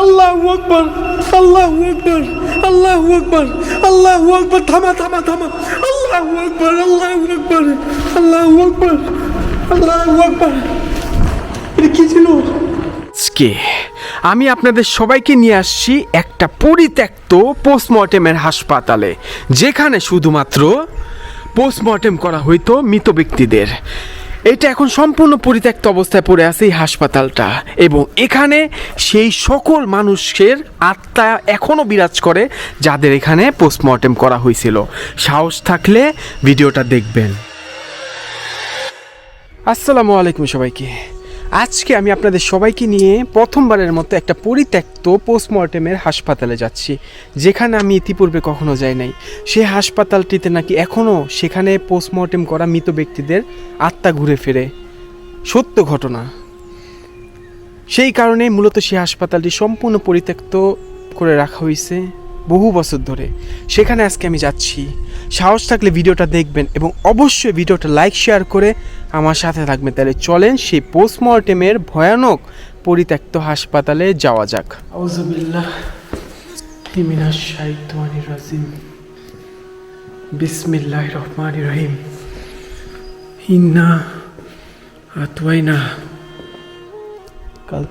আল্লাহু আকবার আল্লাহু আকবার থামা থামা থামা, আল্লাহু আকবার আল্লাহু আকবার, আল্লাহু কি আমি আপনাদের সবাইকে নিয়ে আসছি একটা পরিত্যক্ত পোস্টমর্টেমের হাসপাতালে, যেখানে শুধুমাত্র পোস্টমর্টেম করা হইতো মৃত ব্যক্তিদের। এটা এখন সম্পূর্ণ পরিত্যক্ত অবস্থায় পড়ে আছে এই হাসপাতালটা। এবং এখানে সেই সকল মানুষের আত্মা এখনও বিরাজ করে যাদের এখানে পোস্টমর্টেম করা হয়েছিল। সাহস থাকলে ভিডিওটা দেখবেন। আসসালামু আলাইকুম সবাইকে। আজকে আমি আপনাদের সবাইকে নিয়ে প্রথমবারের মতো একটা পরিত্যক্ত পোস্টমর্টেমের হাসপাতালে যাচ্ছি। যেখানে আমি ইতিপূর্বে কখনো যাই নাই। সেই হাসপাতালটিতে নাকি এখনও সেখানে পোস্টমর্টেম করা মৃত ব্যক্তিদের আত্মা ঘুরে ফেরে। সত্য ঘটনা। সেই কারণে মূলত সেই হাসপাতালটি সম্পূর্ণ পরিত্যক্ত করে রাখা হয়েছে। বহু বছর ধরে। সেখানে আজকে আমি যাচ্ছি। সাহস থাকলে ভিডিওটা দেখবেন এবং অবশ্যই ভিডিওটা লাইক, শেয়ার করে আমার সাথে থাকবেন। তাহলে চলেন সেই পোস্টমর্টেমের ভয়ানক পরিত্যক্ত হাসপাতালে যাওয়া যাক। বিসমিল্লাহ রহমান রহিম। ইন্না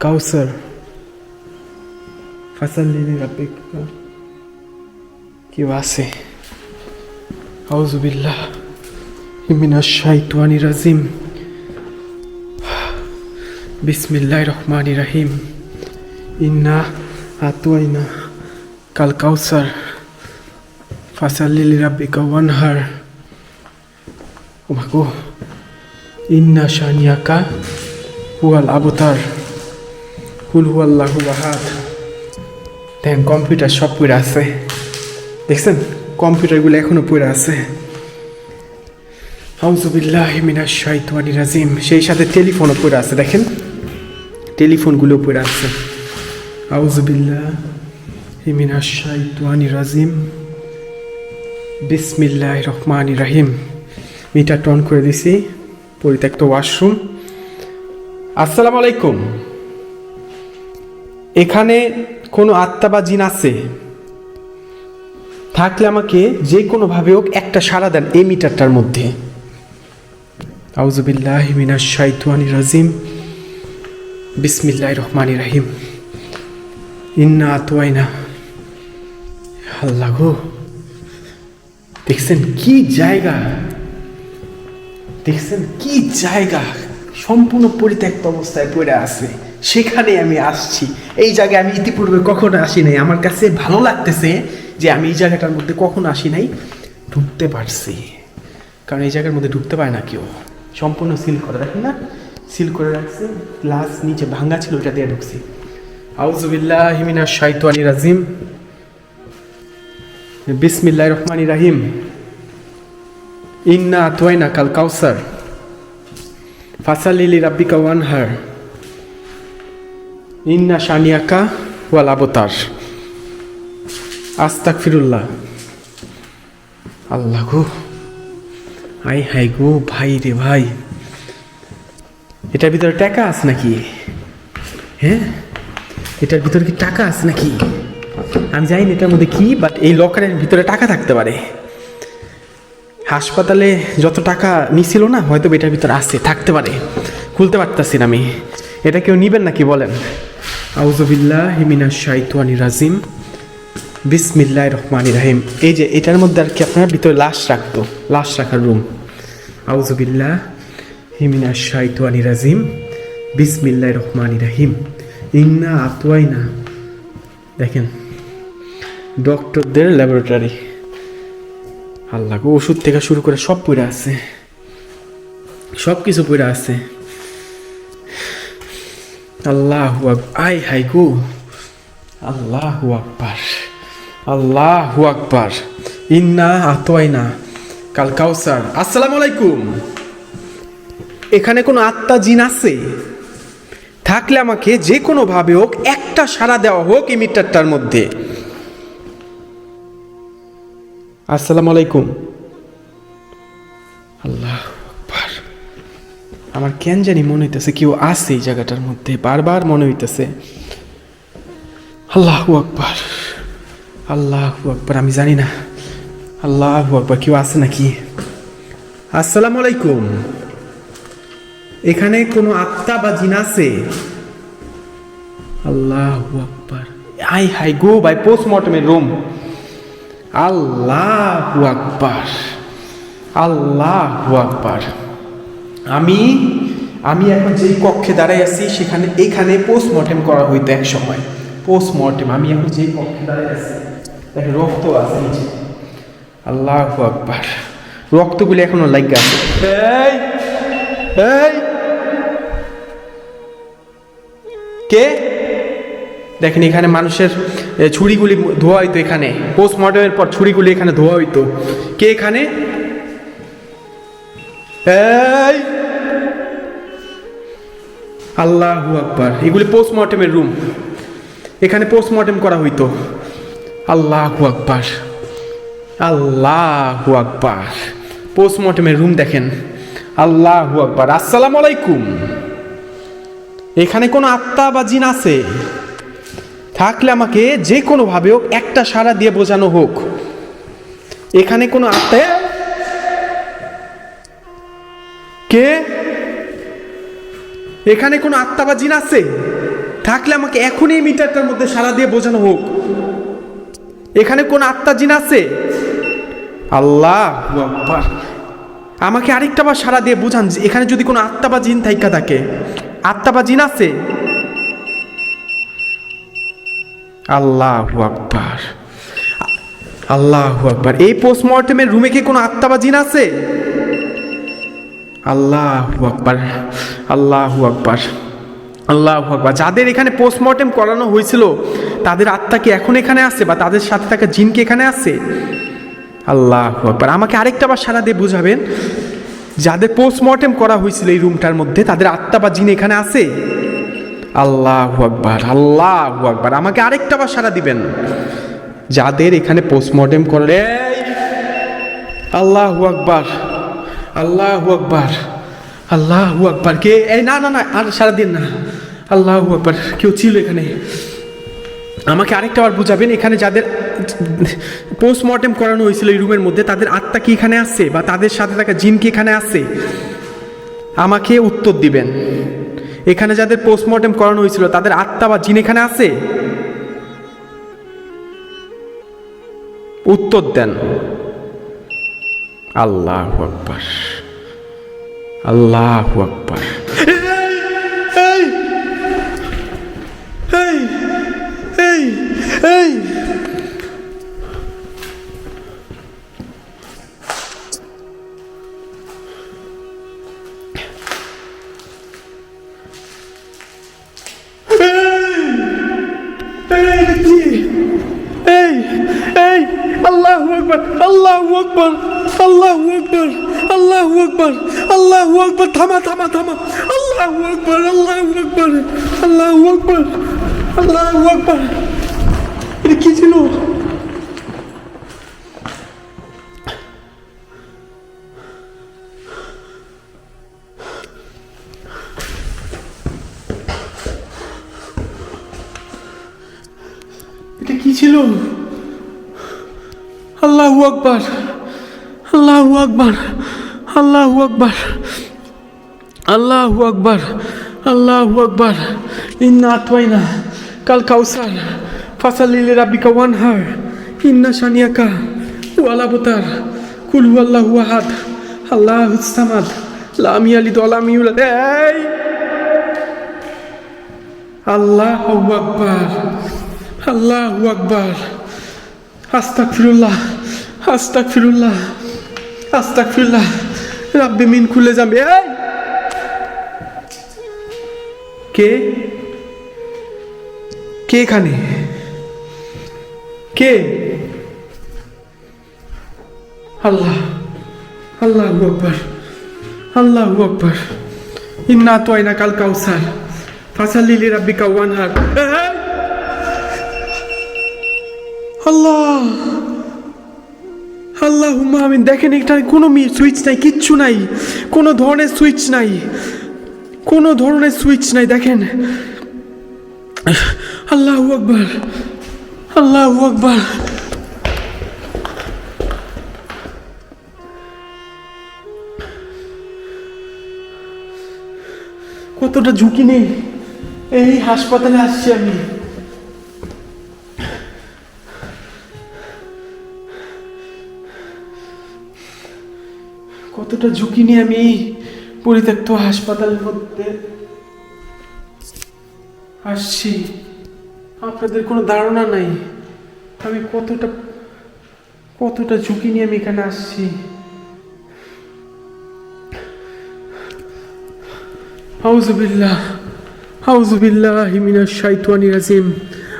কাউসার। রাব্বিক। কেউ আছে আউজুবিল্লাহ মিনাশ শাইতানি রাজিম বিসমিল্লাহ রহমান রাহিম ইন্না আতুয়াইনা কাল কাউসার ফাসাল্লি রাব্বিকা ওয়ানহার। ও মাগো ইন্না শানিয়াকা হুয়াল আবতার। হুল হুয়াল্লাহু আহাদ। দেখেন কম্পিউটার সব পড়ে আছে। দেখছেন? কম্পিউটারগুলো এখনও পড়ে আছে। হাউজুবিল্লাহ মিনাশ শাইতানি রাজিম। সেই সাথে টেলিফোনও পড়ে আছে, দেখেন? টেলিফোনগুলো পড়ে আছে। আউজুবিল্লাহ মিনাশ শাইতানি রাজিম। বিসমিল্লাহ রহমান রাহিম। মিটার টন করে দিছি, পরিত্যক্ত ওয়াশরুম। আসসালামু আলাইকুম। এখানে কোনো আত্মা বা জিন আছে? থাকলে আমাকে যে কোনোভাবে হোক একটা সাড়া দেন এই মিটারটার মধ্যে। আউজুবিল্লাহ মিনাশ শাইতানি রাজিম। বিসমিল্লাহ রহমানি রাহিম। ইন্না আতওয়াইনা। আল্লাহ দেখছেন কি জায়গা? দেখছেন কি জায়গা? সম্পূর্ণ পরিত্যক্ত অবস্থায় পড়ে আছে। সেখানে আমি আসছি। এই জায়গায় আমি ইতিপূর্বে কখনো আসি নাই। আমার কাছে ভালো লাগতেছে যে আমি এই জায়গাটার মধ্যে কখনো আসি নাই, ঢুকতে পারছি। কারণ এই জায়গার মধ্যে ঢুকতে পারে না কেউ। সম্পূর্ণ সিল করে, দেখেন না? সিল করে রাখছে গ্লাস নিচে ভাঙ্গা ছিল, ওইটা দিয়ে ঢুকছি। আউজুবিল্লাহ হিমিনা শাইতানি রাজিম। বিসমিল্লাহ রহমানি রাহিম। ইন্না আতওয়াইনা কাল কাউসার। ফাসালিলি রাব্বিকা ওয়ানহার। ইন্না শানিয়াকা ওয়াল আবতার। আস্তাক ফিরুল্লাহ আল্লাহ গো। আই হাই গো, ভাই রে ভাই। এটার ভিতরে টাকা আছে নাকি? হ্যাঁ? এটার ভিতরে কি টাকা আছে নাকি? আমি জানি না এটার মধ্যে কি বাট এই লকারের ভিতরে টাকা থাকতে পারে। হাসপাতালে যত টাকা নিছিল না, হয়তো এটার ভিতরে আছে, থাকতে পারে। খুলতে পারতাছি না আমি। এটা কেউ নিবেন নাকি বলেন? আউজবিল্লাহ হিমিনা শাইতানি রাজিম। বিসমিল্লাহ রহমান রাহিম। এই যে এটার মধ্যে আর কি আপনার ভিতরে লাশ রাখতো লাশ রাখার রুম আউজবিল্লাহ হিমিনা শাইতানি রাজিম। বিসমিল্লাহ রহমান রাহিম। ইন্না আতওয়াইনা। দেখেন ডক্টরদের ল্যাবরেটরি আল্লাহ ওষুধ থেকে শুরু করে সব পড়ে আছে। সব কিছু পড়ে আছে। আল্লাহ আই হাই গো। আল্লাহ আকবার। আল্লাহ আকবার। ইন্না আতোয়াইনা কাল কাউসার। আসসালামু আলাইকুম। এখানে কোনো আত্মা জিন আছে? থাকলে আমাকে যে কোনো ভাবে হোক, একটা সাড়া দেওয়া হোক এই মিটারটার মধ্যে। আসসালামু আলাইকুম। আল্লাহ আমার কেন জানি মনে হইতেছে কেউ আছে এই জায়গাটার মধ্যে, বারবার মনে হইতেছে। আল্লাহ আকবার। আল্লাহ আকবার আমি জানি না। আল্লাহ আকবার কেউ আছে নাকি? আসসালামু আলাইকুম এখানে কোনো আত্মা বা জিন আছে? আল্লাহ আকবার আই, হাই গো বাই পোস্টমর্টমের রুম আল্লাহ আকবার আল্লাহ আকবার আমি আমি এখন যেই কক্ষে দাঁড়াই আছি, সেখানে, এখানে পোস্টমর্টেম করা হইতো এক সময়। পোস্টমর্টেম আমি এখন যেই কক্ষে দাঁড়াই আছি। দেখেন রক্ত আছে নিচে। আল্লাহ আকবার। রক্তগুলি এখনও লাগে আছে। এই এই। কে? দেখেন এখানে মানুষের ছুরিগুলি ধোয়া হইতো এখানে। পোস্টমর্টমের পর ছুরিগুলি এখানে ধোয়া হইতো। কে এখানে? এই। আল্লাহু আকবার। এগুলি পোস্টমর্টেমের রুম এখানে পোস্টমর্টেম করা হইতো। আল্লাহু আকবার। আল্লাহু আকবার। পোস্টমর্টেমের রুম দেখেন। আল্লাহু আকবার। আসসালামু আলাইকুম। এখানে কোনো আত্মা বা জিন আছে? থাকলে আমাকে যে কোনোভাবে হোক, একটা সারা দিয়ে বোঝানো হোক। এখানে কোনো আত্মা কে? এখানে কোনো আত্মা বা জিন আছে? থাকলে আমাকে এখনই মিটারটার মধ্যে সারা দিয়ে বোঝানো হোক। এখানে কোন আত্মা জিন আছে? আল্লাহ। আমাকে আরেকটা বার সারা দিয়ে বুঝান এখানে যদি কোনো আত্মা বা জিন থাইকা থাকে আত্মা বা জিন আছে? আল্লাহ আকবার। আল্লাহ আকবার। এই পোস্টমর্টেমের রুমে কি কোনো আত্মা বা জিন আছে? আল্লাহ আকবার। আল্লাহ আকবার। আল্লাহ আকবার। যাদের এখানে পোস্টমর্টেম করানো হয়েছিল তাদের আত্মা কি এখন এখানে আছে বা তাদের সাথে থাকা জিনকে এখানে আছে? আল্লাহ আকবার। আমাকে আরেকটা বার সারা দিয়ে বুঝাবেন, যাদের পোস্টমর্টেম করা হয়েছিল এই রুমটার মধ্যে, তাদের আত্মা বা জিন এখানে আছে? আল্লাহ আকবার আল্লাহ আকবার। আমাকে আরেকটা বার সারা দিবেন, যাদের এখানে পোস্টমর্টেম করলে আল্লাহ আকবার আল্লাহ আকবার আল্লাহ আকবার। কে? এই না না না, আর সারাদিন না। আল্লাহ আকবার, কেউ ছিল এখানে। আমাকে আরেকটা বার বুঝাবেন, এখানে যাদের পোস্টমর্টেম করানো হয়েছিল এই রুমের মধ্যে, তাদের আত্মা কি এখানে আসছে বা তাদের সাথে থাকা জিন কি এখানে আছে? আমাকে উত্তর দিবেন। এখানে যাদের পোস্টমর্টেম করানো হয়েছিল, তাদের আত্মা বা জিন এখানে আছে? উত্তর দেন। আল্লাহ আকবার। আল্লাহ আকবার, থামা থামা থামা। আল্লাহু আকবার আল্লাহু আকবার আল্লাহু আকবার আল্লাহু আকবার। এটা কি ছিল? আল্লাহু আকবার আল্লাহু আকবার আল্লাহু আকবার। আল্লাহু আকবার আল্লাহু আকবার। ইন্না আতওয়াইনা কাল কাউসার, ফাসালিল রাব্বিকা ওয়ানহার। ইন্না শানিয়াকা ওয়ালা বুতার কুল হুয়াল্লাহু আহাদ আল্লাহুস সামাদ। লাম ইয়ালিদ ওয়া লাম ইউলাদ। এই! আল্লাহু আকবার আল্লাহু আকবার। আস্তাগফিরুল্লাহ আস্তাগফিরুল্লাহ আস্তাগফিরুল্লাহ। রাব্বি মিন খুলে যাবে এই! কে? কে এখানে? কে? আল্লাহ, আল্লাহু আকবার আল্লাহু আকবার। ইন্না তোয়না কাল কাউসার। ফাসাল্লি লিরাব্বিকা ওয়ানহার এই! আল্লাহ! আল্লাহ আমিন। দেখেন, এখানে কোনো সুইচ নাই, কিচ্ছু নাই। কোনো ধরনের সুইচ নাই। কোনো ধরনের সুইচ নাই, দেখেন। আল্লাহু আকবার, আল্লাহ আকবার। কতটা ঝুঁকি নেই, এই হাসপাতালে আসছি আমি। কতটা ঝুঁকি নিয়ে আমি পরিত্যক্ত হাসপাতালের মধ্যে আসছি। আপনাদের কোনো ধারণা নাই। আমি কতটা কতটা ঝুঁকি নিয়ে আমি এখানে আসছি। হাউজুবিল্লাহ হাউজুবিল্লাহ মিনাশ শাইতানির রাজিম।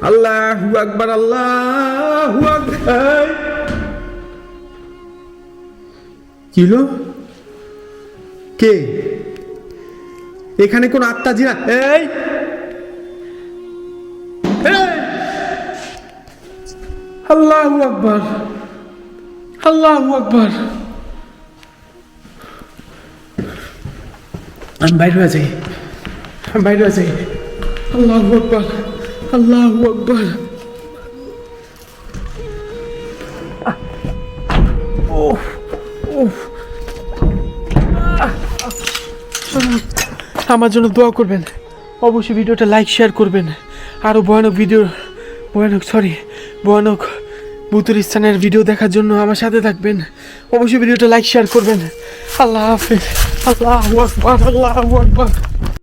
আল্লাহু আকবার আল্লাহু আকবার। কিলো কে? এখানে কোন আত্মা জিনা এই! আল্লাহ আকবার। আল্লাহু আকবার। আমি বাইরে হয়ে যাই আমি বাইরে হয়ে আল্লাহু আকবার। আল্লাহু আকবার। আমার জন্য দোয়া করবেন। অবশ্যই ভিডিওটা লাইক শেয়ার করবেন। আরও ভয়ানক ভিডিও ভয়ানক সরি ভয়ানক ভূতুর স্থানের ভিডিও দেখার জন্য আমার সাথে থাকবেন। অবশ্যই ভিডিওটা লাইক শেয়ার করবেন। আল্লাহ হাফেজ। আল্লাহ আল্লাহ